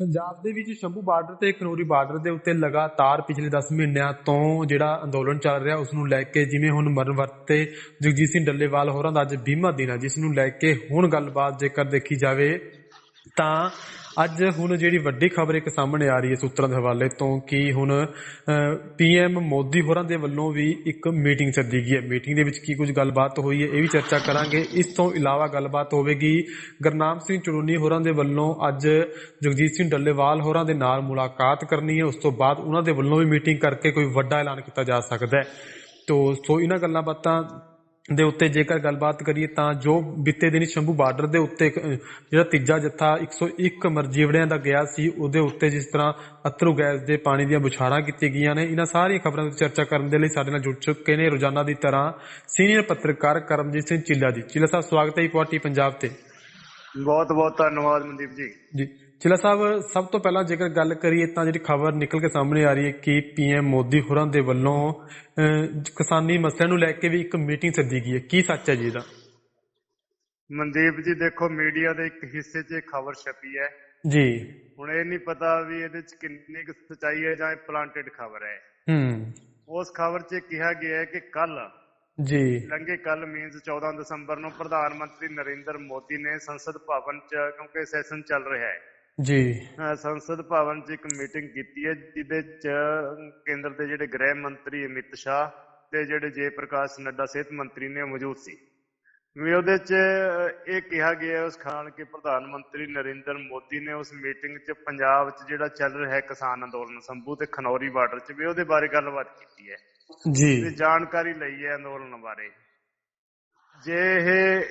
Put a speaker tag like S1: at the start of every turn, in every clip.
S1: ਪੰਜਾਬ ਦੇ ਵਿੱਚ ਸ਼ੰਭੂ ਬਾਰਡਰ ਤੇ ਖਨੌਰੀ ਬਾਰਡਰ ਦੇ ਉੱਤੇ ਲਗਾਤਾਰ ਪਿਛਲੇ 10 ਮਹੀਨਿਆਂ ਤੋਂ ਜਿਹੜਾ ਅੰਦੋਲਨ ਚੱਲ ਰਿਹਾ ਉਸ ਨੂੰ ਲੈ ਕੇ ਜਿਵੇਂ ਹੁਣ ਮਰਨ ਵਰਤੇ ਜਗਜੀਤ ਸਿੰਘ ਡੱਲੇਵਾਲ ਹੋਰਾਂ ਦਾ ਅੱਜ 20ਵਾਂ ਦਿਨ ਹੈ ਜਿਸ ਨੂੰ ਲੈ ਕੇ ਹੁਣ ਗੱਲਬਾਤ ਜੇਕਰ ਦੇਖੀ ਜਾਵੇ ਤਾਂ ਅੱਜ ਹੁਣ ਜਿਹੜੀ ਵੱਡੀ ਖਬਰ ਇੱਕ ਸਾਹਮਣੇ ਆ ਰਹੀ ਹੈ ਸੂਤਰਾਂ ਦੇ ਹਵਾਲੇ ਤੋਂ ਕਿ ਹੁਣ ਪੀਐਮ ਮੋਦੀ ਹੋਰਾਂ ਦੇ ਵੱਲੋਂ ਵੀ ਇੱਕ ਮੀਟਿੰਗ ਸੱਦੀ ਗਈ ਹੈ। ਮੀਟਿੰਗ ਦੇ ਵਿੱਚ ਕੀ ਕੁਝ ਗੱਲਬਾਤ ਹੋਈ ਹੈ ਇਹ ਵੀ ਚਰਚਾ ਕਰਾਂਗੇ। ਇਸ ਤੋਂ ਇਲਾਵਾ ਗੱਲਬਾਤ ਹੋਵੇਗੀ ਗੁਰਨਾਮ ਸਿੰਘ ਚੜੂਨੀ ਹੋਰਾਂ ਦੇ ਵੱਲੋਂ ਅੱਜ ਜਗਜੀਤ ਸਿੰਘ ਡੱਲੇਵਾਲ ਹੋਰਾਂ ਦੇ ਨਾਲ ਮੁਲਾਕਾਤ ਕਰਨੀ ਹੈ। ਉਸ ਤੋਂ ਬਾਅਦ ਉਹਨਾਂ ਦੇ ਵੱਲੋਂ ਵੀ ਮੀਟਿੰਗ ਕਰਕੇ ਕੋਈ ਵੱਡਾ ਐਲਾਨ ਕੀਤਾ ਜਾ ਸਕਦਾ ਹੈ। ਤੋ, ਸੋ ਇਹਨਾਂ ਗੱਲਾਂ ਬਾਤਾਂ ਦੇ ਉੱਤੇ ਜੇਕਰ ਗੱਲਬਾਤ ਕਰੀਏ ਤਾਂ ਜੋ ਬੀਤੇ ਦਿਨੀ ਸ਼ੰਭੂ ਬਾਰਡਰ ਦੇ ਉੱਤੇ ਜਿਹੜਾ ਤੀਜਾ ਜੱਥਾ 101 ਮਰਜੀਵੜਿਆਂ ਦਾ ਗਿਆ ਸੀ ਉਹਦੇ ਉੱਤੇ ਜਿਸ ਤਰ੍ਹਾਂ ਅਥਰੂ ਗੈਸ ਦੇ ਪਾਣੀ ਦੀਆਂ ਬੁਛਾਰਾਂ ਕੀਤੀਆਂ ਗਈਆਂ ਨੇ ਇਹਨਾਂ ਸਾਰੀਆਂ ਖਬਰਾਂ ਦੀ ਚਰਚਾ ਕਰਨ ਦੇ ਲਈ ਸਾਡੇ ਨਾਲ ਜੁੜ ਚੁੱਕੇ ਨੇ ਰੋਜ਼ਾਨਾ ਦੀ ਤਰ੍ਹਾਂ ਸੀਨੀਅਰ ਪੱਤਰਕਾਰ ਕਰਮਜੀਤ ਸਿੰਘ ਚਿੱਲਾ ਜੀ। ਚਿੱਲਾ ਸਾਹਿਬ ਸਵਾਗਤ ਹੈ ਇਕਵਾਟੀ ਪੰਜਾਬ ਤੇ।
S2: ਬਹੁਤ ਬਹੁਤ ਧੰਨਵਾਦ ਮਨਦੀਪ ਜੀ।
S1: ਜੀ। ਚਿੱਲਾ ਸਾਹਿਬ ਸਭ ਤੋਂ ਪਹਿਲਾਂ ਜੇਕਰ ਗੱਲ ਕਰੀਏ ਤਾਂ ਜਿਹੜੀ ਖਬਰ ਨਿਕਲ ਕੇ ਸਾਹਮਣੇ ਆ ਰਹੀ ਹੈ ਕਿ ਪੀਐਮ ਮੋਦੀ ਹੋਰਾਂ ਦੇ ਵੱਲੋਂ ਕਿਸਾਨੀ ਮਸਲਿਆਂ ਨੂੰ ਲੈ ਕੇ ਵੀ ਇੱਕ ਮੀਟਿੰਗ ਸੱਦੀ ਗਈ ਹੈ। ਕੀ ਸੱਚ ਹੈ ਜੀ ਇਹਦਾ?
S2: ਮਨਦੀਪ ਜੀ ਦੇਖੋ ਮੀਡੀਆ ਦੇ ਇੱਕ ਹਿੱਸੇ 'ਚ ਇਹ ਖਬਰ ਛਪੀ ਹੈ।
S1: ਜੀ।
S2: ਹੁਣ ਇਹ ਨਹੀਂ ਪਤਾ ਵੀ ਇਹਦੇ 'ਚ ਕਿੰਨੀ ਕੁ ਸੱਚਾਈ ਹੈ ਜਾਂ ਇਹ ਪਲਾਂਟਡ ਖਬਰ ਹੈ।
S1: ਹੂੰ।
S2: ਉਸ ਖਬਰ 'ਚ ਕਿਹਾ ਗਿਆ ਹੈ ਕਿ ਕੱਲ
S1: ਜੀ।
S2: ਲੰਘੇ ਕੱਲ ਮੀਨਸ 14 ਦਸੰਬਰ ਨੂੰ ਪ੍ਰਧਾਨ ਮੰਤਰੀ ਨਰਿੰਦਰ ਮੋਦੀ ਨੇ ਸੰਸਦ ਭਵਨ 'ਚ ਕਿਉਂਕਿ ਸੈਸ਼ਨ ਚੱਲ ਰਿਹਾ ਹੈ
S1: ਜੀ।
S2: ਸੰਸਦ ਭਵਨ 'ਚ ਇੱਕ ਮੀਟਿੰਗ ਕੀਤੀ ਹੈ ਜਿਹਦੇ 'ਚ ਕੇਂਦਰ ਦੇ ਜਿਹੜੇ ਗ੍ਰਹਿ ਮੰਤਰੀ ਅਮਿਤ ਸ਼ਾਹ ਤੇ ਜਿਹੜੇ ਜੈ ਪ੍ਰਕਾਸ਼ ਨੱਡਾ ਸਿਹਤ ਮੰਤਰੀ ਨੇ ਮੌਜੂਦ ਸੀ। ਵੀ ਉਹਦੇ 'ਚ ਇਹ ਕਿਹਾ ਗਿਆ ਉਸ ਖਾਨ ਕਿ ਪ੍ਰਧਾਨ ਮੰਤਰੀ ਨਰਿੰਦਰ ਮੋਦੀ ਨੇ ਉਸ ਮੀਟਿੰਗ 'ਚ ਪੰਜਾਬ 'ਚ ਜਿਹੜਾ ਚੱਲ ਰਿਹਾ ਹੈ ਕਿਸਾਨ ਅੰਦੋਲਨ ਸੰਭੂ ਤੇ ਖਨੌਰੀ ਬਾਰਡਰ 'ਚ ਵੀ ਉਹਦੇ ਬਾਰੇ ਗੱਲਬਾਤ ਕੀਤੀ ਹੈ। ਤੇ
S1: ਜੀ
S2: ਜਾਣਕਾਰੀ ਲਈ ਹੈ ਅੰਦੋਲਨ ਬਾਰੇ। ਜੇ ਇਹ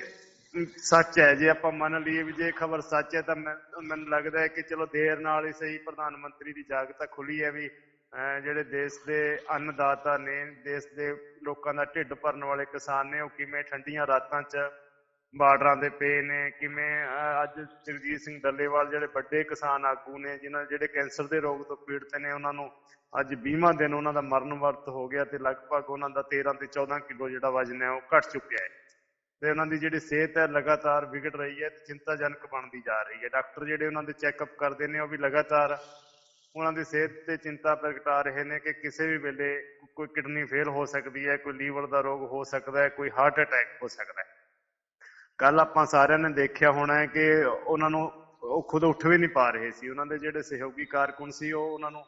S2: ਸੱਚ ਹੈ। ਜੇ ਆਪਾਂ ਮੰਨ ਲਈਏ ਵੀ ਜੇ ਖਬਰ ਸੱਚ ਹੈ ਤਾਂ ਮੈਂ- ਮੈਨੂੰ ਲੱਗਦਾ ਹੈ ਕਿ ਚਲੋ ਦੇਰ ਨਾਲ ਹੀ ਸਹੀ ਪ੍ਰਧਾਨ ਮੰਤਰੀ ਦੀ ਜਾਗਤਾ ਖੁੱਲੀ ਹੈ ਵੀ, ਅਹ, ਜਿਹੜੇ ਦੇਸ਼ ਦੇ ਅੰਨਦਾਤਾ ਨੇ, ਦੇਸ਼ ਦੇ ਲੋਕਾਂ ਦਾ ਢਿੱਡ ਭਰਨ ਵਾਲੇ ਕਿਸਾਨ ਨੇ, ਉਹ ਕਿਵੇਂ ਠੰਡੀਆਂ ਰਾਤਾਂ 'ਚ ਬਾਰਡਰਾਂ ਦੇ ਪਏ ਨੇ, ਕਿਵੇਂ ਅੱਜ ਜਗਜੀਤ ਸਿੰਘ ਡੱਲੇਵਾਲ ਜਿਹੜੇ ਵੱਡੇ ਕਿਸਾਨ ਆਗੂ ਨੇ, ਜਿਨ੍ਹਾਂ, ਜਿਹੜੇ ਕੈਂਸਰ ਦੇ ਰੋਗ ਤੋਂ ਪੀੜਤ ਨੇ, ਉਹਨਾਂ ਨੂੰ ਅੱਜ 20ਵਾਂ ਦਿਨ ਉਹਨਾਂ ਦਾ ਮਰਨ ਵਰਤ ਹੋ ਗਿਆ ਤੇ ਲਗਭਗ ਉਹਨਾਂ ਦਾ 13 ਤੇ 14 ਕਿਲੋ ਜਿਹੜਾ ਵਜਨ ਹੈ ਉਹ ਘਟ ਚੁੱਕਿਆ ਹੈ। ਤੇ ਉਹਨਾਂ ਦੀ ਜਿਹੜੀ ਸਿਹਤ ਹੈ ਲਗਾਤਾਰ ਵਿਗੜ ਰਹੀ ਹੈ ਤੇ ਚਿੰਤਾਜਨਕ ਬਣਦੀ ਜਾ ਰਹੀ ਹੈ। ਡਾਕਟਰ ਜਿਹੜੇ ਉਹਨਾਂ ਦੇ ਚੈੱਕਅਪ ਕਰਦੇ ਨੇ, ਉਹ ਵੀ ਲਗਾਤਾਰ ਉਹਨਾਂ ਦੀ ਸਿਹਤ ਤੇ ਚਿੰਤਾ ਪ੍ਰਗਟਾ ਰਹੇ ਨੇ ਕਿ ਕਿਸੇ ਵੀ ਵੇਲੇ ਕੋਈ ਕਿਡਨੀ ਫੇਲ ਹੋ ਸਕਦੀ ਹੈ, ਕੋਈ ਲੀਵਰ ਦਾ ਰੋਗ ਹੋ ਸਕਦਾ ਹੈ, ਕੋਈ ਹਾਰਟ ਅਟੈਕ ਹੋ ਸਕਦਾ ਹੈ। ਕੱਲ ਆਪਾਂ ਸਾਰਿਆਂ ਨੇ ਦੇਖਿਆ ਹੋਣਾ ਹੈ ਕਿ ਉਹਨਾਂ ਨੂੰ ਉਹ ਖੁਦ ਉੱਠ ਵੀ ਨਹੀਂ ਪਾ ਰਹੇ ਸੀ। ਉਹਨਾਂ ਦੇ ਜਿਹੜੇ ਸਹਿਯੋਗੀ ਕਾਰਕੁਨ ਸੀ, ਉਹ ਉਹਨਾਂ ਨੂੰ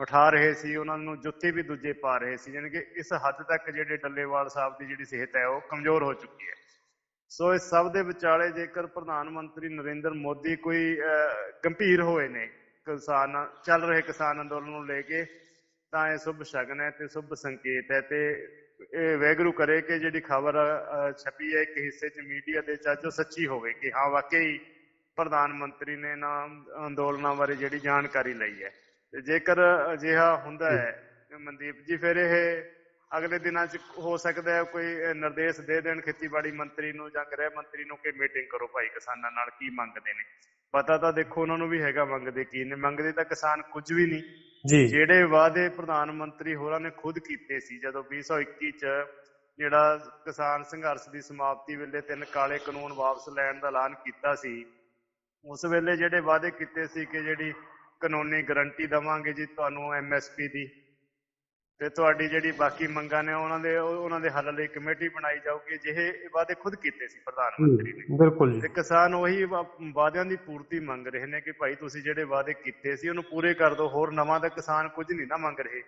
S2: ਉਠਾ ਰਹੇ ਸੀ, ਉਹਨਾਂ ਨੂੰ ਜੁੱਤੀ ਵੀ ਦੂਜੇ ਪਾ ਰਹੇ ਸੀ। ਯਾਨੀ ਕਿ ਇਸ ਹੱਦ ਤੱਕ ਜਿਹੜੇ ਡੱਲੇਵਾਲ ਸਾਹਿਬ ਦੀ ਜਿਹੜੀ ਸਿਹਤ ਹੈ, ਉਹ ਕਮਜ਼ੋਰ ਹੋ ਚੁੱਕੀ ਹੈ। ਸੋ ਇਸ ਸਭ ਦੇ ਵਿਚਾਲੇ ਜੇਕਰ ਪ੍ਰਧਾਨ ਮੰਤਰੀ ਨਰਿੰਦਰ ਮੋਦੀ ਕੋਈ ਗੰਭੀਰ ਹੋਏ ਨੇ, ਕਿਸਾਨ, ਚੱਲ ਰਹੇ ਕਿਸਾਨ ਅੰਦੋਲਨ ਨੂੰ ਲੈ ਕੇ, ਤਾਂ ਇਹ ਸ਼ੁਭ ਸ਼ਗਨ ਹੈ ਤੇ ਸ਼ੁਭ ਸੰਕੇਤ ਹੈ ਤੇ ਇਹ ਵੈਗਰੂ ਕਰੇ ਕਿ ਜਿਹੜੀ ਖਬਰ ਛਪੀ ਹੈ ਇੱਕ ਹਿੱਸੇ 'ਚ ਮੀਡੀਆ ਦੇ ਚਾਚੋ ਸੱਚੀ ਹੋਵੇ ਕਿ ਹਾਂ, ਵਾਕਈ ਪ੍ਰਧਾਨ ਮੰਤਰੀ ਨੇ ਨਾ ਅੰਦੋਲਨਾਂ ਬਾਰੇ ਜਿਹੜੀ ਜਾਣਕਾਰੀ ਲਈ ਹੈ। ਤੇ ਜੇਕਰ ਅਜਿਹਾ ਹੁੰਦਾ ਹੈ ਮਨਦੀਪ ਜੀ, ਫਿਰ ਇਹ ਅਗਲੇ ਦਿਨਾਂ 'ਚ ਹੋ ਸਕਦਾ ਹੈ ਕੋਈ ਨਿਰਦੇਸ਼ ਦੇ ਦੇਣ ਖੇਤੀਬਾੜੀ ਮੰਤਰੀ ਨੂੰ ਜਾਂ ਗ੍ਰਹਿ ਮੰਤਰੀ ਨੂੰ ਕਿ ਮੀਟਿੰਗ ਕਰੋ ਭਾਈ ਕਿਸਾਨਾਂ ਨਾਲ ਕੀ ਮੰਗਦੇ ਨੇ? ਪਤਾ ਤਾਂ ਦੇਖੋ ਉਹਨਾਂ ਨੂੰ ਵੀ ਹੈਗਾ ਮੰਗਦੇ ਕੀ ਨੇ। ਮੰਗਦੇ ਤਾਂ ਕਿਸਾਨ ਕੁਝ ਵੀ ਨਹੀਂ।
S1: ਜੀ।
S2: ਜਿਹੜੇ ਵਾਅਦੇ ਪ੍ਰਧਾਨ ਮੰਤਰੀ ਹੋਰਾਂ ਨੇ ਖੁਦ ਕੀਤੇ ਸੀ ਜਦੋਂ 2021 ਚ ਜਿਹੜਾ ਕਿਸਾਨ ਸੰਘਰਸ਼ ਦੀ ਸਮਾਪਤੀ ਵੇਲੇ ਤਿੰਨ ਕਾਲੇ ਕਾਨੂੰਨ ਵਾਪਸ ਲੈਣ ਦਾ ਐਲਾਨ ਕੀਤਾ ਸੀ ਉਸ ਵੇਲੇ ਜਿਹੜੇ ਵਾਅਦੇ ਕੀਤੇ ਸੀ ਕਿ ਜਿਹੜੀ ਕਾਨੂੰਨੀ ਗਾਰੰਟੀ ਦਵਾਂਗੇ ਜੀ ਤੁਹਾਨੂੰ ਐਮਐਸਪੀ ਦੀ ਤੇ ਤੁਹਾਡੀ ਜਿਹੜੀ ਬਾਕੀ ਮੰਗਾਂ ਨੇ ਉਹਨਾਂ ਦੇ ਉਹ- ਉਹਨਾਂ ਦੇ ਹੱਲ ਲਈ ਕਮੇਟੀ ਬਣਾਈ ਜਾਊਗੀ ਜਿਹੇ ਵਾਅਦੇ ਖੁਦ ਕੀਤੇ ਸੀ ਪ੍ਰਧਾਨ ਮੰਤਰੀ ਨੇ।
S1: ਬਿਲਕੁਲ
S2: ਤੇ ਕਿਸਾਨ ਉਹੀ ਵਾਅਦਿਆਂ ਦੀ ਪੂਰਤੀ ਮੰਗ ਰਹੇ ਨੇ ਕਿ ਭਾਈ ਤੁਸੀਂ ਜਿਹੜੇ ਵਾਅਦੇ ਕੀਤੇ ਸੀ ਉਹਨੂੰ ਪੂਰੇ ਕਰ ਦਿਓ ਹੋਰ ਨਵਾਂ ਤਾਂ ਕਿਸਾਨ ਕੁਝ ਨਹੀਂ ਨਾ ਮੰਗ ਰਹੇ।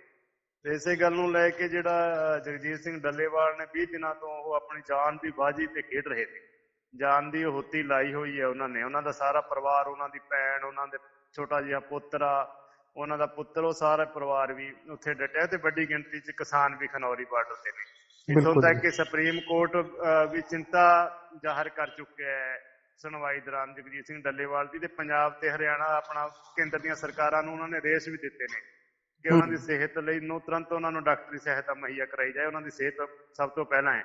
S2: ਤੇ ਇਸੇ ਗੱਲ ਨੂੰ ਲੈ ਕੇ ਜਿਹੜਾ ਜਗਜੀਤ ਸਿੰਘ ਡੱਲੇਵਾਲ ਨੇ 20 ਦਿਨਾਂ ਤੋਂ ਉਹ ਆਪਣੀ ਜਾਨ ਦੀ ਬਾਜੀ ਤੇ ਖੇਡ ਰਹੇ ਨੇ। ਜਾਨ ਦੀ ਹੁੱਤੀ ਲਾਈ ਹੋਈ ਹੈ ਉਹਨਾਂ ਨੇ। ਉਹਨਾਂ ਦਾ ਸਾਰਾ ਪਰਿਵਾਰ ਉਹਨਾਂ ਦੀ ਭੈਣ ਉਹਨਾਂ ਦੇ ਛੋਟਾ ਜਿਹਾ ਪੁੱਤਰ ਉਹਨਾਂ ਦਾ ਪੁੱਤਰ ਉਹ ਸਾਰਾ ਪਰਿਵਾਰ ਵੀ ਉੱਥੇ ਡਟਿਆ ਤੇ ਵੱਡੀ ਗਿਣਤੀ 'ਚ ਕਿਸਾਨ ਵੀ ਖਨੌਰੀ ਬਾਰਡਰ ਤੇ ਨੇ। ਇਥੋਂ ਤੱਕ ਕਿ ਸੁਪਰੀਮ ਕੋਰਟ ਵੀ ਚਿੰਤਾ ਜ਼ਾਹਰ ਕਰ ਚੁੱਕਿਆ ਹੈ ਸੁਣਵਾਈ ਦੌਰਾਨ ਜਗਜੀਤ ਸਿੰਘ ਡੱਲੇਵਾਲ ਦੀ ਤੇ ਪੰਜਾਬ ਤੇ ਹਰਿਆਣਾ ਆਪਣਾ ਕੇਂਦਰ ਦੀਆਂ ਸਰਕਾਰਾਂ ਨੂੰ ਉਹਨਾਂ ਨੇ ਰੇਸ ਵੀ ਦਿੱਤੇ ਨੇ ਕਿ ਉਹਨਾਂ ਦੀ ਸਿਹਤ ਲਈ ਨੂੰ ਤੁਰੰਤ ਉਹਨਾਂ ਨੂੰ ਡਾਕਟਰੀ ਸਹਾਇਤਾ ਮੁਹੱਈਆ ਕਰਾਈ ਜਾਏ ਉਹਨਾਂ ਦੀ ਸਿਹਤ ਸਭ ਤੋਂ ਪਹਿਲਾਂ ਹੈ।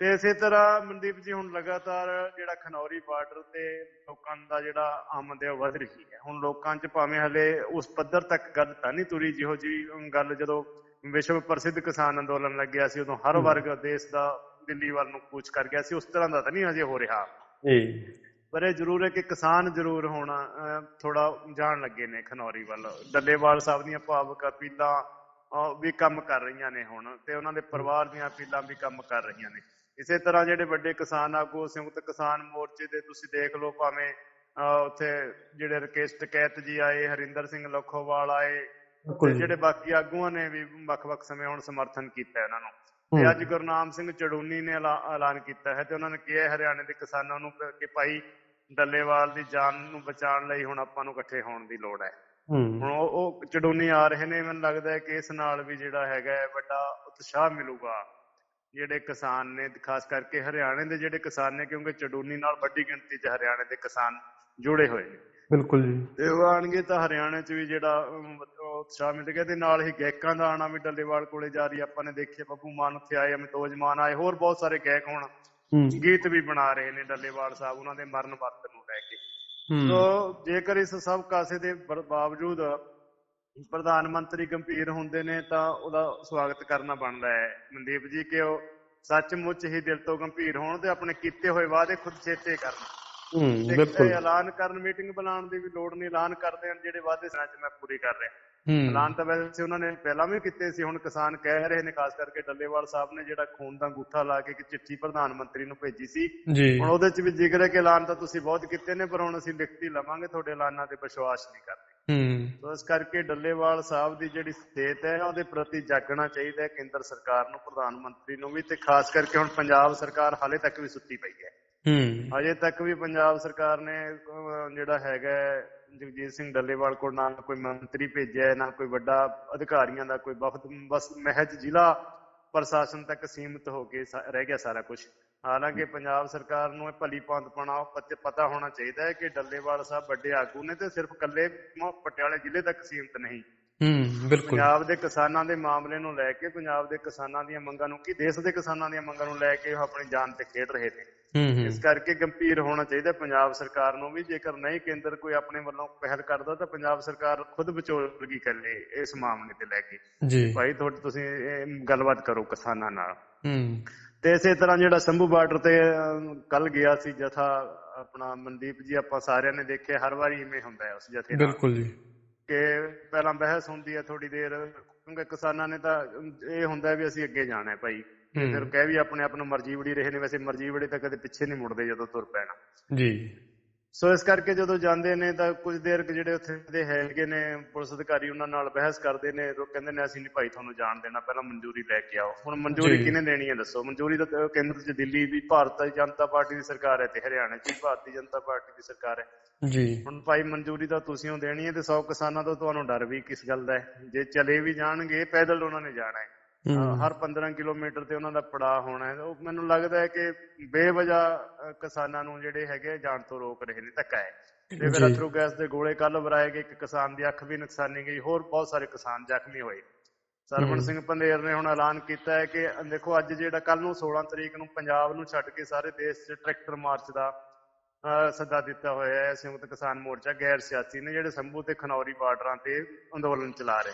S2: ਤੇ ਇਸੇ ਤਰ੍ਹਾਂ ਮਨਦੀਪ ਜੀ ਹੁਣ ਲਗਾਤਾਰ ਜਿਹੜਾ ਖਨੌਰੀ ਬਾਰਡਰ ਤੇ ਲੋਕਾਂ ਦਾ ਜਿਹੜਾ ਆਮਦ ਹੈ ਵਧ ਰਹੀ ਹੈ। ਹੁਣ ਲੋਕਾਂ 'ਚ ਭਾਵੇਂ ਹਲੇ ਉਸ ਪੱਧਰ ਤੱਕ ਗੱਲ ਤਾਂ ਨਹੀਂ ਤੁਰੀ ਜਿਹੋ ਜੀ ਗੱਲ ਜਦੋਂ ਵਿਸ਼ਵ ਪ੍ਰਸਿੱਧ ਕਿਸਾਨ ਅੰਦੋਲਨ ਲੱਗਿਆ ਸੀ ਉਦੋਂ ਹਰ ਵਰਗ ਦੇਸ਼ ਦਾ ਦਿੱਲੀ ਵੱਲ ਨੂੰ ਕੂਚ ਕਰ ਗਿਆ ਸੀ ਉਸ ਤਰ੍ਹਾਂ ਦਾ ਤਾਂ ਨਹੀਂ ਹਜੇ ਹੋ ਰਿਹਾ।
S1: ਜੀ।
S2: ਪਰ ਇਹ ਜ਼ਰੂਰ ਹੈ ਕਿ ਕਿਸਾਨ ਜ਼ਰੂਰ ਹੁਣ ਥੋੜਾ ਜਾਣ ਲੱਗੇ ਨੇ ਖਨੌਰੀ ਵੱਲ। ਡੱਲੇਵਾਲ ਸਾਹਿਬ ਦੀਆਂ ਭਾਵਕ ਅਪੀਲਾਂ ਵੀ ਕੰਮ ਕਰ ਰਹੀਆਂ ਨੇ ਹੁਣ ਤੇ ਉਹਨਾਂ ਦੇ ਪਰਿਵਾਰ ਦੀਆਂ ਅਪੀਲਾਂ ਵੀ ਕੰਮ ਕਰ ਰਹੀਆਂ ਨੇ। ਇਸੇ ਤਰ੍ਹਾਂ ਜਿਹੜੇ ਵੱਡੇ ਕਿਸਾਨ ਆਗੂ ਸੰਯੁਕਤ ਕਿਸਾਨ ਮੋਰਚੇ ਦੇ ਤੁਸੀਂ ਦੇਖ ਲਓ ਭਾਵੇਂ ਉੱਥੇ ਜਿਹੜੇ ਰਕੇਸ਼ ਟਕੈਤ ਜੀ ਆਏ ਹਰਿੰਦਰ ਸਿੰਘ ਲੱਖੋਵਾਲ ਆਏ ਤੇ ਜਿਹੜੇ ਬਾਕੀ ਆਗੂਆਂ ਨੇ ਵੀ ਵੱਖ-ਵੱਖ ਸਮੇਂ ਹੁਣ ਸਮਰਥਨ ਕੀਤਾ ਇਹਨਾਂ ਨੂੰ। ਤੇ ਅੱਜ ਗੁਰਨਾਮ ਸਿੰਘ ਚੜੂਨੀ ਨੇ ਐਲਾ- ਐਲਾਨ ਕੀਤਾ ਹੈ ਤੇ ਉਹਨਾਂ ਨੇ ਕਿਹਾ ਹਰਿਆਣੇ ਦੇ ਕਿਸਾਨਾਂ ਨੂੰ ਕਿ ਭਾਈ ਡੱਲੇਵਾਲ ਦੀ ਜਾਨ ਨੂੰ ਬਚਾਉਣ ਲਈ ਹੁਣ ਆਪਾਂ ਨੂੰ ਇਕੱਠੇ ਹੋਣ ਦੀ ਲੋੜ ਹੈ। ਹੁਣ ਉਹ ਚੜੂਨੀ ਆ ਰਹੇ ਨੇ ਮੈਨੂੰ ਲੱਗਦਾ ਹੈ ਕਿ ਇਸ ਨਾਲ ਵੀ ਜਿਹੜਾ ਹੈਗਾ ਵੱਡਾ ਉਤਸ਼ਾਹ ਮਿਲੂਗਾ। ਜਿਹੜੇ ਕਿਸਾਨ ਨੇ ਖਾਸ ਕਰਕੇ ਹਰਿਆਣੇ ਦੇ ਜਿਹੜੇ ਕਿਸਾਨ ਨੇ ਕਿਉਂਕਿ ਚੜੂਨੀ ਨਾਲ ਵੱਡੀ ਗਿਣਤੀ 'ਚ ਹਰਿਆਣੇ ਦੇ ਕਿਸਾਨ ਜੁੜੇ ਹੋਏ ਨੇ।
S1: ਬਿਲਕੁਲ ਜੀ।
S2: ਤੇ ਉਹ ਆਣਗੇ ਤਾਂ ਹਰਿਆਣੇ 'ਚ ਵੀ ਜਿਹੜਾ ਉਤਸ਼ਾਹ ਮਿਲ ਗਿਆ ਤੇ ਨਾਲ ਹੀ ਗਾਇਕਾਂ ਦਾ ਆਣਾ ਵੀ ਡੱਲੇਵਾਲ ਕੋਲੇ ਜਾ ਰਹੀ ਆਪਾਂ ਨੇ ਦੇਖਿਆ ਬੱਬੂ ਮਾਨ ਉੱਥੇ ਆਏ ਅਮਿਤੋਜ ਮਾਨ ਆਏ ਹੋਰ ਬਹੁਤ ਸਾਰੇ ਗਾਇਕ ਹੁਣ ਗੀਤ ਵੀ ਬਣਾ ਰਹੇ ਨੇ ਡੱਲੇਵਾਲ ਸਾਹਿਬ ਉਹਨਾਂ ਦੇ ਮਰਨ ਵਰਤ ਨੂੰ ਲੈ ਕੇ। ਤੋ ਜੇਕਰ ਇਸ ਸਭ ਕਾਸੇ ਦੇ ਬਾਵਜੂਦ ਪ੍ਰਧਾਨ ਮੰਤਰੀ ਗੰਭੀਰ ਹੁੰਦੇ ਨੇ ਤਾਂ ਉਹਦਾ ਸਵਾਗਤ ਕਰਨਾ ਬਣਦਾ ਹੈ। ਮਨਦੀਪ ਜੀ, ਕਿ ਉਹ ਸੱਚਮੁੱਚ ਹੀ ਦਿਲ ਤੋਂ ਗੰਭੀਰ ਹੋਣ ਤੇ ਆਪਣੇ ਕੀਤੇ ਹੋਏ ਵਾਅਦੇ ਖੁਦ ਚੇਤੇ ਕਰਨ
S1: ਹੂੰ ਬਿਲਕੁਲ।
S2: ਐਲਾਨ ਕਰਨ ਮੀਟਿੰਗ ਬੁਲਾਉਣ ਦੀ ਵੀ ਲੋੜ ਨਹੀਂ ਐਲਾਨ ਕਰਦੇ ਹਨ ਜਿਹੜੇ ਵਾਅਦੇ ਸਨਾਂ 'ਚ ਮੈਂ ਪੂਰੀ ਕਰ ਰਿਹਾ।
S1: ਹੂੰ।
S2: ਐਲਾਨ ਤਾਂ ਵੈਸੇ ਉਹਨਾਂ ਨੇ ਪਹਿਲਾਂ ਵੀ ਕੀਤੇ ਸੀ ਹੁਣ ਕਿਸਾਨ ਕਹਿ ਰਹੇ ਨੇ ਖਾਸ ਕਰਕੇ ਡੱਲੇਵਾਲ ਸਾਹਿਬ ਨੇ ਜਿਹੜਾ ਖੂਨ ਦਾ ਅੰਗੂਠਾ ਲਾ ਕੇ ਇੱਕ ਚਿੱਠੀ ਪ੍ਰਧਾਨ ਮੰਤਰੀ ਨੂੰ ਭੇਜੀ ਸੀ। ਹੁਣ ਉਹਦੇ 'ਚ ਵੀ ਜ਼ਿਕਰ ਹੈ ਕਿ ਐਲਾਨ ਤਾਂ ਤੁਸੀਂ ਬਹੁਤ ਕੀਤੇ ਨੇ ਪਰ ਹੁਣ ਅਸੀਂ ਲਿਖਤੀ ਲਵਾਂਗੇ ਤੁਹਾਡੇ ਐਲਾਨਾਂ ਤੇ ਵਿਸ਼ਵਾਸ ਨਹੀਂ ਕਰਦੇ।
S1: ਹੂੰ।
S2: ਇਸ ਕਰਕੇ ਡੱਲੇਵਾਲ ਸਾਹਿਬ ਦੀ ਜਿਹੜੀ ਸਥਿਤ ਹੈ ਉਹਦੇ ਪ੍ਰਤੀ ਜਾਗਣਾ ਚਾਹੀਦਾ ਹੈ ਕੇਂਦਰ ਸਰਕਾਰ ਨੂੰ ਪ੍ਰਧਾਨ ਮੰਤਰੀ ਨੂੰ ਵੀ ਤੇ ਖਾਸ ਕਰਕੇ ਹੁਣ ਪੰਜਾਬ ਸਰਕਾਰ ਹਾਲੇ ਤੱਕ ਵੀ ਸੁੱਤੀ ਪਈ ਹੈ।
S1: ਹੂੰ।
S2: ਅਜੇ ਤੱਕ ਵੀ ਪੰਜਾਬ ਸਰਕਾਰ ਨੇ ਜਿਹੜਾ ਹੈਗਾ ਜਗਜੀਤ ਸਿੰਘ ਡੱਲੇਵਾਲ ਕੋਲ ਨਾ ਕੋਈ ਮੰਤਰੀ ਭੇਜਿਆ ਨਾ ਕੋਈ ਵੱਡਾ ਅਧਿਕਾਰੀਆਂ ਦਾ ਕੋਈ ਵਫਦ, ਬਸ ਮਹਿਜ ਜ਼ਿਲ੍ਹਾ ਪ੍ਰਸ਼ਾਸਨ ਤੱਕ ਸੀਮਿਤ ਹੋ ਕੇ ਰਹਿ ਗਿਆ ਸਾਰਾ ਕੁਝ ਹਾਲਾਂਕਿ ਪੰਜਾਬ ਸਰਕਾਰ ਨੂੰ ਇਹ ਭਲੀ ਭਾਂਤ ਪਣਾ, ਪਤਾ ਹੋਣਾ ਚਾਹੀਦਾ ਹੈ ਕਿ ਡੱਲੇਵਾਲ ਸਾਹਿਬ ਵੱਡੇ ਆਗੂ ਨੇ ਤੇ ਸਿਰਫ ਇਕੱਲੇ ਪਟਿਆਲੇ ਜ਼ਿਲ੍ਹੇ ਤੱਕ ਸੀਮਿਤ ਨਹੀਂ।
S1: ਹੂੰ ਬਿਲਕੁਲ।
S2: ਪੰਜਾਬ ਦੇ ਕਿਸਾਨਾਂ ਦੇ ਮਾਮਲੇ ਨੂੰ ਲੈ ਕੇ ਪੰਜਾਬ ਦੇ ਕਿਸਾਨਾਂ ਦੀਆਂ ਮੰਗਾਂ ਨੂੰ ਕੀ ਦੇਸ਼ ਦੇ ਕਿਸਾਨਾਂ ਦੀਆਂ ਮੰਗਾਂ ਨੂੰ ਲੈ ਕੇ ਉਹ ਆਪਣੀ ਜਾਨ ਤੇ ਖੇਡ ਰਹੇ ਨੇ। ਇਸ ਕਰਕੇ ਗੰਭੀਰ ਹੋਣਾ ਚਾਹੀਦਾ ਪੰਜਾਬ ਸਰਕਾਰ ਨੂੰ ਵੀ ਜੇਕਰ ਨਹੀਂ ਕੇਂਦਰ ਕੋਈ ਆਪਣੇ ਵੱਲੋਂ ਪਹਿਲ ਕਰਦਾ ਤਾਂ ਪੰਜਾਬ ਸਰਕਾਰ ਖੁਦ ਵਿਚੋਲਗੀ ਕਰੇ ਇਸ ਮਾਮਲੇ ਤੇ ਲੈ ਕੇ।
S1: ਜੀ।
S2: ਭਾਈ ਤੁਹਾਡੇ ਤੁਸੀਂ ਗੱਲਬਾਤ ਕਰੋ ਕਿਸਾਨਾਂ ਨਾਲ।
S1: ਹੂੰ।
S2: ਤੇ ਇਸੇ ਤਰ੍ਹਾਂ ਜਿਹੜਾ ਸੰਭੂ ਬਾਰਡਰ ਤੇ ਕੱਲ ਗਿਆ ਸੀ ਜਥਾ ਆਪਣਾ ਮਨਦੀਪ ਜੀ ਆਪਾਂ ਸਾਰਿਆਂ ਨੇ ਦੇਖਿਆ ਹਰ ਵਾਰੀ ਇਵੇਂ ਹੁੰਦਾ ਹੈ ਉਸ ਜਥੇ
S1: ਬਿਲਕੁਲ ਜੀ।
S2: ਕਿ ਪਹਿਲਾਂ ਬਹਿਸ ਹੁੰਦੀ ਹੈ ਥੋੜੀ ਦੇਰ ਕਿਉਂਕਿ ਕਿਸਾਨਾਂ ਨੇ ਤਾਂ ਇਹ ਹੁੰਦਾ ਵੀ ਅਸੀਂ ਅੱਗੇ ਜਾਣਾ ਹੈ ਭਾਈ। ਫਿਰ ਕਹਿ ਵੀ ਆਪਣੇ ਆਪ ਨੂੰ ਮਰਜ਼ੀ ਵੜੀ ਰਹੇ ਨੇ ਵੈਸੇ ਮਰਜ਼ੀ ਵੜੀ ਤਾਂ ਕਦੇ ਪਿੱਛੇ ਨਹੀਂ ਮੁੜਦੇ ਜਦੋਂ ਤੁਰ ਪੈਣਾ।
S1: ਜੀ।
S2: ਸੋ ਇਸ ਕਰਕੇ ਜਦੋਂ ਜਾਂਦੇ ਨੇ ਤਾਂ ਕੁਝ ਦੇਰ ਜਿਹੜੇ ਉੱਥੇ ਦੇ ਹੈਗੇ ਨੇ ਪੁਲਿਸ ਅਧਿਕਾਰੀ ਉਹਨਾਂ ਨਾਲ ਬਹਿਸ ਕਰਦੇ ਨੇ ਉਹ ਕਹਿੰਦੇ ਨੇ ਅਸੀਂ ਨਹੀਂ ਭਾਈ ਤੁਹਾਨੂੰ ਜਾਣ ਦੇਣਾ ਪਹਿਲਾਂ ਮਨਜ਼ੂਰੀ ਲੈ ਕੇ ਆਓ। ਹੁਣ ਮਨਜ਼ੂਰੀ। ਕਿਹਨੇ ਦੇਣੀ ਹੈ ਦੱਸੋ? ਮਨਜ਼ੂਰੀ ਤਾਂ ਕੇਂਦਰ 'ਚ ਦਿੱਲੀ ਵੀ ਭਾਰਤੀ ਜਨਤਾ ਪਾਰਟੀ ਦੀ ਸਰਕਾਰ ਹੈ ਤੇ ਹਰਿਆਣਾ 'ਚ ਵੀ ਭਾਰਤੀ ਜਨਤਾ ਪਾਰਟੀ ਦੀ ਸਰਕਾਰ ਹੈ।
S1: ਜੀ।
S2: ਹੁਣ ਭਾਈ ਮਨਜ਼ੂਰੀ ਤਾਂ ਤੁਸੀਂ ਓ ਦੇਣੀ ਹੈ ਤੇ 100 ਕਿਸਾਨਾਂ ਤੋਂ ਤੁਹਾਨੂੰ ਡਰ ਵੀ ਕਿਸ ਗੱਲ ਦਾ ਹੈ? ਜੇ ਚਲੇ ਵੀ ਜਾਣਗੇ ਪੈਦਲ ਉਹਨਾਂ ਨੇ ਜਾਣਾ ਹੈ। ਹਰ 15 ਕਿਲੋਮੀਟਰ ਤੇ ਉਹਨਾਂ ਦਾ ਪੜਾਅ ਹੋਣਾ ਹੈ। ਉਹ ਮੈਨੂੰ ਲੱਗਦਾ ਹੈ ਕਿ ਬੇਵਜ੍ਹਾ ਕਿਸਾਨਾਂ ਨੂੰ ਜਿਹੜੇ ਹੈਗੇ ਜਾਣ ਤੋਂ ਰੋਕ ਰਹੇ ਨੇ ਧੱਕਾ ਹੈ। ਤੇ ਫਿਰ। ਅਥਰੂ ਗੈਸ ਦੇ ਗੋਲੇ ਕੱਲ ਵਰਾਏ ਗਏ ਇੱਕ ਕਿਸਾਨ ਦੀ ਅੱਖ ਵੀ ਨੁਕਸਾਨੀ ਗਈ ਹੋਰ ਬਹੁਤ ਸਾਰੇ ਕਿਸਾਨ ਜ਼ਖਮੀ ਹੋਏ। ਸਰਵਣ। ਸਿੰਘ ਪੰਦੇਰ ਨੇ ਹੁਣ ਐਲਾਨ ਕੀਤਾ ਹੈ ਕਿ ਦੇਖੋ ਅੱਜ ਜਿਹੜਾ ਕੱਲ ਨੂੰ 16 ਤਰੀਕ ਨੂੰ ਪੰਜਾਬ ਨੂੰ ਛੱਡ ਕੇ ਸਾਰੇ ਦੇਸ਼ 'ਚ ਟਰੈਕਟਰ ਮਾਰਚ ਦਾ ਸੱਦਾ ਦਿੱਤਾ ਹੋਇਆ ਹੈ ਸੰਯੁਕਤ ਕਿਸਾਨ ਮੋਰਚਾ ਗੈਰ ਸਿਆਸੀ ਨੇ ਜਿਹੜੇ ਸੰਭੂ ਤੇ ਖਨੌਰੀ ਬਾਰਡਰਾਂ ਤੇ ਅੰਦੋਲਨ ਚਲਾ ਰਹੇ।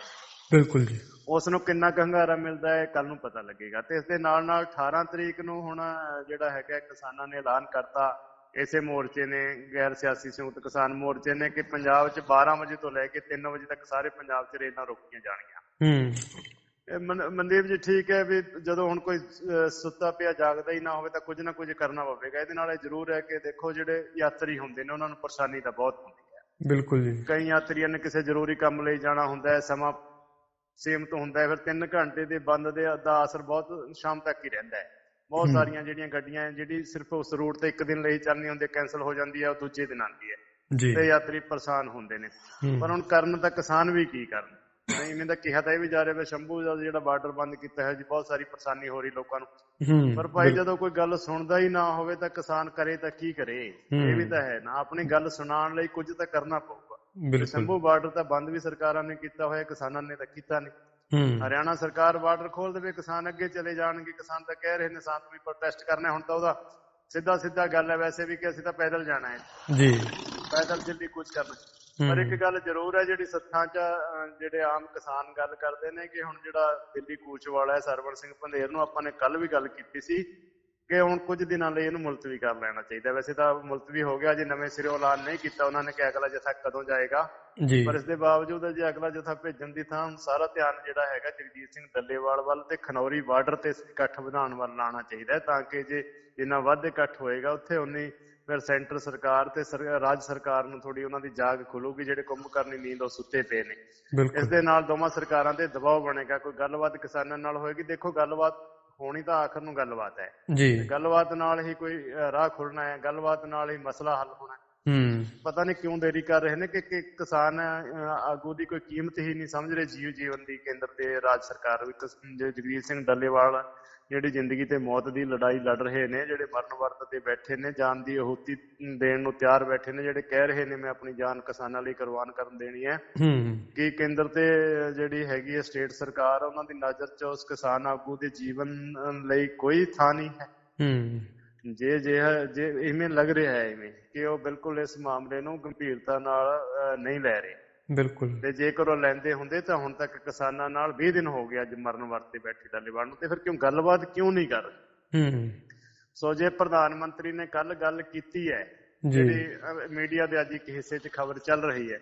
S1: ਬਿਲਕੁਲ ਜੀ।
S2: ਉਸ ਨੂੰ ਕਿੰਨਾ ਹੰਗਾਰਾ ਮਿਲਦਾ ਹੈ ਕੱਲ ਨੂੰ ਪਤਾ ਲੱਗੇਗਾ। ਤੇ ਇਸ ਦੇ ਨਾਲ ਨਾਲ 18 ਤਰੀਕ ਨੂੰ ਹੁਣ ਜਿਹੜਾ ਹੈਗਾ ਕਿਸਾਨਾਂ ਨੇ ਐਲਾਨ ਕਰਤਾ ਇਸੇ ਮੋਰਚੇ ਨੇ ਗੈਰ ਸਿਆਸੀ ਸੰਯੁਕਤ ਕਿਸਾਨ ਮੋਰਚੇ ਨੇ ਕਿ ਪੰਜਾਬ 'ਚ 12 ਵਜੇ ਤੋਂ ਲੈ ਕੇ 3 ਵਜੇ ਤੱਕ ਸਾਰੇ ਪੰਜਾਬ 'ਚ ਰੇਲਾਂ ਰੋਕੀਆਂ ਜਾਣਗੀਆਂ।
S1: ਹੂੰ।
S2: ਮਨਦੀਪ ਜੀ ਠੀਕ ਹੈ ਵੀ ਜਦੋਂ ਹੁਣ ਕੋਈ ਸੁੱਤਾ ਪਿਆ ਜਾਗਦਾ ਹੀ ਨਾ ਹੋਵੇ ਤਾਂ ਕੁਝ ਨਾ ਕੁਝ ਕਰਨਾ ਪਵੇਗਾ। ਇਹਦੇ ਨਾਲ ਇਹ ਜ਼ਰੂਰ ਹੈ ਕਿ ਦੇਖੋ ਜਿਹੜੇ ਯਾਤਰੀ ਹੁੰਦੇ ਨੇ ਉਹਨਾਂ ਨੂੰ ਪਰੇਸ਼ਾਨੀ ਤਾਂ ਬਹੁਤ ਹੁੰਦੀ ਹੈ।
S1: ਬਿਲਕੁਲ ਜੀ।
S2: ਕਈ ਯਾਤਰੀਆਂ ਨੇ ਕਿਸੇ ਜ਼ਰੂਰੀ ਕੰਮ ਲਈ ਜਾਣਾ ਹੁੰਦਾ ਹੈ ਸਮਾਂ ਸੀਮਤ ਹੁੰਦਾ ਹੈ ਫਿਰ 3 ਘੰਟੇ ਦੇ ਬੰਦ ਦੇ ਦਾ ਅਸਰ ਬਹੁਤ ਸ਼ਾਮ ਤੱਕ ਹੀ ਰਹਿੰਦਾ ਹੈ। ਬਹੁਤ। ਸਾਰੀਆਂ ਜਿਹੜੀਆਂ ਗੱਡੀਆਂ ਹੈ, ਜਿਹੜੀ ਸਿਰਫ ਉਸ ਰੂਟ ਤੇ ਇੱਕ ਦਿਨ ਲਈ ਚੱਲਣੀ ਹੁੰਦੀ ਕੈਨਸਲ ਹੋ ਜਾਂਦੀ ਹੈ ਉਹ ਦੂਜੇ ਦਿਨ ਆਉਂਦੀ ਹੈ। ਤੇ ਯਾਤਰੀ ਪਰੇਸ਼ਾਨ ਹੁੰਦੇ ਨੇ। ਪਰ ਹੁਣ ਕਰਨ ਤਾਂ ਕਿਸਾਨ ਵੀ ਕੀ ਕਰਨ? ਨਹੀਂ ਮੈਂ ਤਾਂ ਕਿਹਾ ਤਾਂ ਇਹ ਵੀ ਜਾ ਰਿਹਾ ਵੀ ਸ਼ੰਭੂ ਦਾ ਜਿਹੜਾ ਬਾਰਡਰ ਬੰਦ ਕੀਤਾ ਹੈ ਜੀ ਬਹੁਤ ਸਾਰੀ ਪਰੇਸ਼ਾਨੀ ਹੋ ਰਹੀ ਲੋਕਾਂ ਨੂੰ। ਪਰ ਭਾਈ ਜਦੋਂ ਕੋਈ ਗੱਲ ਸੁਣਦਾ ਹੀ ਨਾ ਹੋਵੇ ਤਾਂ ਕਿਸਾਨ ਕਰੇ ਤਾਂ ਕੀ ਕਰੇ? ਇਹ ਵੀ। ਤਾਂ ਹੈ ਨਾ ਆਪਣੀ ਗੱਲ ਸੁਣਾਉਣ ਲਈ ਕੁਝ ਤਾਂ ਕਰਨਾ ਪਊਗਾ ਤੇ
S1: ਬਿਲਕੁਲ।
S2: ਸ਼ੰਭੂ ਬਾਰਡਰ ਤਾਂ ਬੰਦ ਵੀ ਸਰਕਾਰਾਂ ਨੇ ਕੀਤਾ ਹੋਇਆ ਕਿਸਾਨਾਂ ਨੇ ਤਾਂ ਕੀਤਾ ਨਹੀਂ। ਹਰਿਆਣਾ ਸਰਕਾਰ ਬਾਰਡਰ ਖੋਲ ਦੇਵੇ ਕਿਸਾਨ ਅੱਗੇ ਚਲੇ ਜਾਣਗੇ ਕਿਸਾਨ ਤਾਂ ਕਹਿ ਰਹੇ ਨੇ ਸ਼ਾਂਤਮਈ ਪ੍ਰੋਟੈਸਟ ਕਰਨਾ ਹੁਣ ਤਾਂ ਉਹਦਾ ਸਿੱਧਾ ਸਿੱਧਾ ਗੱਲ ਹੈ ਵੈਸੇ ਵੀ ਕਿ ਅਸੀਂ ਤਾਂ ਪੈਦਲ ਜਾਣਾ ਹੈ।
S1: ਜੀ।
S2: ਪੈਦਲ ਦਿੱਲੀ ਕੁਝ ਕਰਨਾ। ਪਰ ਇੱਕ ਗੱਲ ਜ਼ਰੂਰ ਹੈ ਜਿਹੜੀ ਸੱਥਾਂ 'ਚ ਜਿਹੜੇ ਆਮ ਕਿਸਾਨ ਗੱਲ ਕਰਦੇ ਨੇ ਕਿ ਹੁਣ ਜਿਹੜਾ ਦਿੱਲੀ ਕੂਚ ਵਾਲਾ ਹੈ ਸਰਵਣ ਸਿੰਘ ਪੰਧੇਰ ਨੂੰ ਆਪਾਂ ਨੇ ਕੱਲ ਵੀ ਗੱਲ ਕੀਤੀ ਸੀ ਕਿ ਹੁਣ ਕੁਝ ਦਿਨਾਂ ਲਈ ਇਹਨੂੰ ਮੁਲਤਵੀ ਕਰ ਲੈਣਾ ਚਾਹੀਦਾ। ਵੈਸੇ ਤਾਂ ਮੁਲਤਵੀ ਹੋ ਗਿਆ ਜੇ ਨਵੇਂ ਸਿਰੇ ਐਲਾਨ ਨਹੀਂ ਕੀਤਾ ਉਹਨਾਂ ਨੇ ਕਿ ਅਗਲਾ ਜਥਾ ਕਦੋਂ ਜਾਏਗਾ। ਪਰ ਇਸ ਦੇ ਬਾਵਜੂਦ ਜੇ ਅਗਲਾ ਜਥਾ ਭੇਜਣ ਦੀ ਥਾਂ ਸਾਰਾ ਧਿਆਨ ਜਿਹੜਾ ਹੈਗਾ ਜਗਜੀਤ ਸਿੰਘ ਡੱਲੇਵਾਲ ਵੱਲ ਤੇ ਖਨੌਰੀ ਬਾਰਡਰ ਤੇ ਇਕੱਠ ਵਧਾਉਣ ਵੱਲ ਲਾਣਾ ਚਾਹੀਦਾ ਤਾਂ ਕਿ ਜੇ ਜਿੰਨਾ ਵੱਧ ਇਕੱਠ ਹੋਏਗਾ ਉੱਥੇ ਉਨੀ ਫਿਰ ਸੈਂਟਰ ਸਰਕਾਰ ਤੇ ਰਾਜ ਸਰਕਾਰ ਨੂੰ ਥੋੜੀ ਉਹਨਾਂ ਦੀ ਜਾਗ ਖੁੱਲੂਗੀ ਜਿਹੜੇ ਕੁੰਭਕਰਨੀ ਨੀਂਦ ਉਹ ਸੁੱਤੇ ਪਏ ਨੇ। ਇਸ ਦੇ ਨਾਲ ਦੋਵਾਂ ਸਰਕਾਰਾਂ ਤੇ ਦਬਾਅ ਬਣੇਗਾ। ਕੋਈ ਗੱਲਬਾਤ ਕਿਸਾਨਾਂ ਨਾਲ ਹੋਏਗੀ? ਦੇਖੋ ਗੱਲਬਾਤ ਹੋਣੀ ਤਾਂ ਆਖਰ ਨੂੰ ਗੱਲਬਾਤ ਹੈ।
S1: ਜੀ।
S2: ਗੱਲਬਾਤ ਨਾਲ ਹੀ ਕੋਈ ਰਾਹ ਖੁੱਲਣਾ ਹੈ ਗੱਲਬਾਤ ਨਾਲ ਹੀ ਮਸਲਾ ਹੱਲ ਹੋਣਾ ਹੈ।
S1: ਹੂੰ।
S2: ਪਤਾ ਨਹੀਂ ਕਿਉਂ ਦੇਰੀ ਕਰ ਰਹੇ ਨੇ ਕਿ ਕਿ ਕਿਸਾਨ ਆਗੂ ਦੀ ਕੋਈ ਕੀਮਤ ਹੀ ਨਹੀਂ ਸਮਝ ਰਹੇ ਜੀਵ ਜੀਵਨ ਦੀ ਕੇਂਦਰ ਤੇ ਰਾਜ ਸਰਕਾਰ ਵੀ ਜਗਜੀਤ ਸਿੰਘ ਡੱਲੇਵਾਲ ਜਿਹੜੀ ਜ਼ਿੰਦਗੀ ਤੇ ਮੌਤ ਦੀ ਲੜਾਈ ਲੜ ਰਹੇ ਨੇ ਜਿਹੜੇ ਮਰਨ ਵਰਤ ਤੇ ਬੈਠੇ ਨੇ ਜਾਨ ਦੀ ਆਹੂਤੀ ਦੇਣ ਨੂੰ ਤਿਆਰ ਬੈਠੇ ਨੇ ਜਿਹੜੇ ਕਹਿ ਰਹੇ ਨੇ ਮੈਂ ਆਪਣੀ ਜਾਨ ਕਿਸਾਨਾਂ ਲਈ ਕੁਰਬਾਨ ਕਰਨ ਦੇਣੀ ਹੈ।
S1: ਹੂੰ।
S2: ਕਿ ਕੇਂਦਰ ਤੇ ਜਿਹੜੀ ਹੈਗੀ ਹੈ ਸਟੇਟ ਸਰਕਾਰ ਉਹਨਾਂ ਦੀ ਨਜ਼ਰ 'ਚ ਉਸ ਕਿਸਾਨ ਆਗੂ ਦੇ ਜੀਵਨ ਲਈ ਕੋਈ ਥਾਂ ਨਹੀਂ ਹੈ।
S1: ਹੂੰ।
S2: ਜੇ ਜੇ ਜੇ ਇਵੇਂ ਲੱਗ ਰਿਹਾ ਹੈ ਇਵੇਂ ਕਿ ਉਹ ਬਿਲਕੁਲ ਇਸ ਮਾਮਲੇ ਨੂੰ ਗੰਭੀਰਤਾ ਨਾਲ ਨਹੀਂ ਲੈ ਰਹੇ।
S1: ਬਿਲਕੁਲ।
S2: ਤੇ ਜੇਕਰ ਉਹ ਲੈਂਦੇ ਹੁੰਦੇ ਤਾਂ ਹੁਣ ਤੱਕ ਕਿਸਾਨਾਂ ਨਾਲ 20 ਦਿਨ ਹੋ ਗਏ ਅੱਜ ਮਰਨ ਵਰਤੇ ਬੈਠੇ ਡੱਲੇਵਾਲ ਨੂੰ ਤੇ ਫਿਰ ਕਿਉਂ ਗੱਲਬਾਤ ਕਿਉਂ ਨਹੀਂ ਕਰ?
S1: ਹੂੰ
S2: ਸੋ ਜੇ ਪ੍ਰਧਾਨ ਮੰਤਰੀ ਨੇ ਕੱਲ ਗੱਲ ਕੀਤੀ ਹੈ ਜਿਹੜੀ ਮੀਡੀਆ ਦੇ ਅੱਜ ਇੱਕ ਹਿੱਸੇ 'ਚ ਖਬਰ ਚੱਲ ਰਹੀ ਹੈ।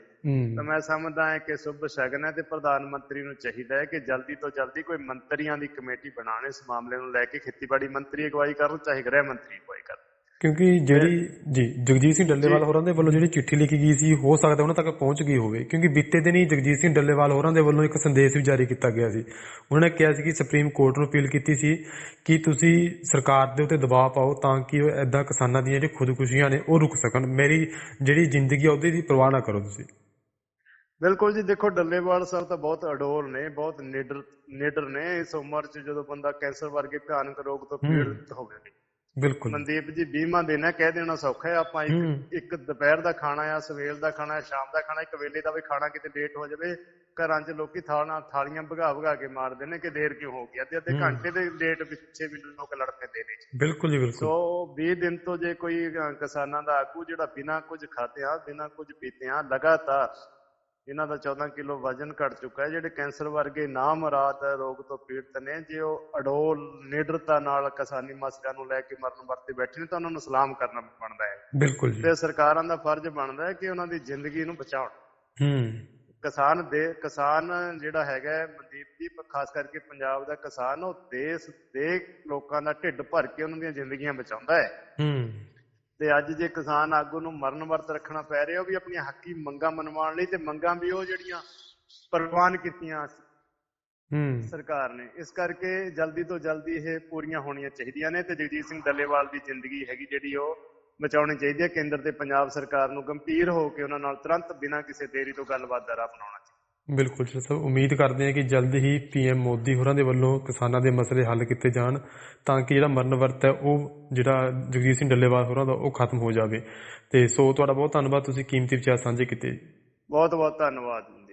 S2: ਤਾਂ ਮੈਂ ਸਮਝਦਾ ਹਾਂ ਕਿ ਸੁਭ ਸ਼ਗਨ ਹੈ ਤੇ ਪ੍ਰਧਾਨ ਮੰਤਰੀ ਨੂੰ ਚਾਹੀਦਾ ਹੈ ਕਿ ਜਲਦੀ ਤੋਂ ਜਲਦੀ ਕੋਈ ਮੰਤਰੀਆਂ ਦੀ ਕਮੇਟੀ ਬਣਾਉਣ ਇਸ ਮਾਮਲੇ ਨੂੰ ਲੈ ਕੇ ਖੇਤੀਬਾੜੀ ਮੰਤਰੀ ਅਗਵਾਈ ਕਰਨ ਚਾਹੇ ਗ੍ਰਹਿ ਮੰਤਰੀ ਅਗਵਾਈ ਕਰਨ।
S1: ਕਿਉਂਕਿ ਜਿਹੜੀ ਜੀ ਜਗਜੀਤ ਸਿੰਘ ਡੱਲੇਵਾਲ ਹੋਰਾਂ ਦੇ ਵੱਲੋਂ ਜਿਹੜੀ ਚਿੱਠੀ ਲਿਖੀ ਗਈ ਸੀ ਹੋ ਸਕਦਾ ਉਹਨਾਂ ਤੱਕ ਪਹੁੰਚ ਗਈ ਹੋਵੇ। ਕਿਉਂਕਿ ਬੀਤੇ ਦਿਨ ਹੀ ਜਗਜੀਤ ਸਿੰਘ ਡੱਲੇਵਾਲ ਹੋਰਾਂ ਦੇ ਵੱਲੋਂ ਇੱਕ ਸੰਦੇਸ਼ ਵੀ ਜਾਰੀ ਕੀਤਾ ਗਿਆ ਸੀ। ਉਹਨਾਂ ਨੇ ਕਿਹਾ ਸੀ ਕਿ ਸੁਪਰੀਮ ਕੋਰਟ ਨੂੰ ਅਪੀਲ ਕੀਤੀ ਸੀ ਕਿ ਤੁਸੀਂ ਸਰਕਾਰ ਦੇ ਉੱਤੇ ਦਬਾਅ ਪਾਓ ਤਾਂ ਕਿ ਉਹ ਐਦਾਂ ਕਿਸਾਨਾਂ ਦੀਆਂ ਜਿਹੜੀ ਖੁਦਕੁਸ਼ੀਆਂ ਨੇ ਉਹ ਰੁਕ ਸਕਣ। ਮੇਰੀ ਜਿਹੜੀ ਜ਼ਿੰਦਗੀ ਆ ਉਹਦੀ ਦੀ ਪਰਵਾਹ ਨਾ ਕਰੋ ਤੁਸੀਂ।
S2: ਬਿਲਕੁਲ ਜੀ ਦੇਖੋ ਡੱਲੇਵਾਲ ਸਾਹਿਬ ਤਾਂ ਬਹੁਤ ਅਡੋਲ ਨੇ ਬਹੁਤ ਨਿਡਰ ਨਿਡਰ ਨੇ। ਇਸ ਉਮਰ 'ਚ ਜਦੋਂ ਬੰਦਾ ਕੈਂਸਰ ਵਰਗੇ ਭਿਆਨਕ ਰੋਗ ਤੋਂ ਪੀੜਿਤ ਹੋਵੇ
S1: ਬਿਲਕੁਲ
S2: ਮਨਦੀਪ ਜੀ ਬੀਮਾ ਦੇਣਾ ਕਹਿ ਦੇਣਾ ਸੌਖਾ ਹੈ। ਆਪਾਂ ਇੱਕ ਇੱਕ ਦੁਪਹਿਰ ਦਾ ਖਾਣਾ ਆ ਸਵੇਰ ਦਾ ਖਾਣਾ ਆ ਸ਼ਾਮ ਦਾ ਖਾਣਾ ਇੱਕ ਵੇਲੇ ਦਾ ਵੀ ਖਾਣਾ ਕਿਤੇ ਲੇਟ ਹੋ ਜਾਵੇ ਘਰਾਂ 'ਚ ਲੋਕੀ ਥਾਲਾਂ ਥਾਲੀਆਂ ਭਗਾ ਭਗਾ ਕੇ ਮਾਰਦੇ ਨੇ ਕਿ ਦੇਰ ਕਿਉਂ ਹੋ ਗਈ ਅੱਧੇ ਅੱਧੇ। ਘੰਟੇ ਦੇ ਲੇਟ ਪਿੱਛੇ ਵੀ ਲੋਕ ਲੜ ਪੈਂਦੇ ਨੇ
S1: ਬਿਲਕੁਲ ਜੀ ਬਿਲਕੁਲ।
S2: ਸੋ 20 ਦਿਨ ਤੋਂ ਜੇ ਕੋਈ ਕਿਸਾਨਾਂ ਦਾ ਆਗੂ ਜਿਹੜਾ ਬਿਨਾਂ ਕੁਝ ਖਾਧਿਆਂ ਬਿਨਾਂ ਕੁਝ ਪੀਤਿਆਂ ਲਗਾਤਾਰ ਇਹਨਾਂ ਦਾ 14 ਕਿਲੋ ਵਜ਼ਨ ਘਟ ਚੁੱਕਾ ਹੈ ਜਿਹੜੇ ਕੈਂਸਰ ਵਰਗੇ ਨਾ ਮੁਰਾਦ ਰੋਗ ਤੋਂ ਪੀੜਤ ਨੇ ਜੇ ਉਹ ਅਡੋਲ ਨਿਡਰਤਾ ਨਾਲ ਕਿਸਾਨੀ ਮਸਲਿਆਂ ਨੂੰ ਲੈ ਕੇ ਮਰਨ ਵਰਤੇ ਬੈਠੇ ਨੇ ਤਾਂ ਉਹਨਾਂ ਨੂੰ ਸਲਾਮ ਕਰਨਾ ਬਣਦਾ ਹੈ।
S1: ਬਿਲਕੁਲ ਜੀ।
S2: ਤੇ ਸਰਕਾਰਾਂ ਦਾ ਫਰਜ਼ ਬਣਦਾ ਹੈ ਕਿ ਉਹਨਾਂ ਦੀ ਜ਼ਿੰਦਗੀ ਨੂੰ ਬਚਾਉਣ।
S1: ਹੂੰ।
S2: ਕਿਸਾਨ ਦੇ ਕਿਸਾਨ ਜਿਹੜਾ ਹੈਗਾ ਮਨਦੀਪ ਜੀ ਖਾਸ ਕਰਕੇ ਪੰਜਾਬ ਦਾ ਕਿਸਾਨ ਉਹ ਦੇਸ਼ ਦੇ ਲੋਕਾਂ ਦਾ ਢਿੱਡ ਭਰ ਕੇ ਉਹਨਾਂ ਦੀਆਂ ਜ਼ਿੰਦਗੀਆਂ ਬਚਾਉਂਦਾ ਹੈ।
S1: ਹੂੰ।
S2: ਤੇ ਅੱਜ ਜੇ ਕਿਸਾਨ ਆਗੂ ਨੂੰ ਮਰਨ ਵਰਤ ਰੱਖਣਾ ਪੈ ਰਿਹਾ ਉਹ ਵੀ ਆਪਣੀਆਂ ਹੱਕੀ ਮੰਗਾਂ ਮਨਵਾਉਣ ਲਈ ਤੇ ਮੰਗਾਂ ਵੀ ਉਹ ਜਿਹੜੀਆਂ ਪ੍ਰਵਾਨ ਕੀਤੀਆਂ
S1: ਹੂੰ।
S2: ਸਰਕਾਰ ਨੇ। ਇਸ ਕਰਕੇ ਜਲਦੀ ਤੋਂ ਜਲਦੀ ਇਹ ਪੂਰੀਆਂ ਹੋਣੀਆਂ ਚਾਹੀਦੀਆਂ ਨੇ ਤੇ ਜਗਜੀਤ ਸਿੰਘ ਡੱਲੇਵਾਲ ਦੀ ਜ਼ਿੰਦਗੀ ਹੈਗੀ ਜਿਹੜੀ ਉਹ ਬਚਾਉਣੀ ਚਾਹੀਦੀ ਹੈ। ਕੇਂਦਰ ਤੇ ਪੰਜਾਬ ਸਰਕਾਰ ਨੂੰ ਗੰਭੀਰ ਹੋ ਕੇ ਉਹਨਾਂ ਨਾਲ ਤੁਰੰਤ ਬਿਨਾਂ ਕਿਸੇ ਦੇਰੀ ਤੋਂ ਗੱਲਬਾਤ ਦਾ ਰਾਹ ਬਣਾਉਣਾ ਚਾਹੀਦਾ।
S1: ਬਿਲਕੁਲ ਜੀ। ਸਰ, ਉਮੀਦ ਕਰਦੇ ਹਾਂ ਕਿ ਜਲਦ ਹੀ ਪੀਐਮ ਮੋਦੀ ਹੋਰਾਂ ਦੇ ਵੱਲੋਂ ਕਿਸਾਨਾਂ ਦੇ ਮਸਲੇ ਹੱਲ ਕੀਤੇ ਜਾਣ, ਤਾਂ ਕਿ ਜਿਹੜਾ ਮਰਨ ਵਰਤ ਹੈ, ਉਹ ਜਿਹੜਾ ਜਗਜੀਤ ਸਿੰਘ ਡੱਲੇਵਾਲ ਹੋਰਾਂ ਦਾ, ਉਹ ਖਤਮ ਹੋ ਜਾਵੇ। ਤੇ ਸੋ, ਤੁਹਾਡਾ ਬਹੁਤ ਧੰਨਵਾਦ। ਤੁਸੀਂ ਕੀਮਤੀ ਵਿਚਾਰ ਸਾਂਝੇ ਕੀਤੇ।
S2: ਬਹੁਤ ਬਹੁਤ ਧੰਨਵਾਦ।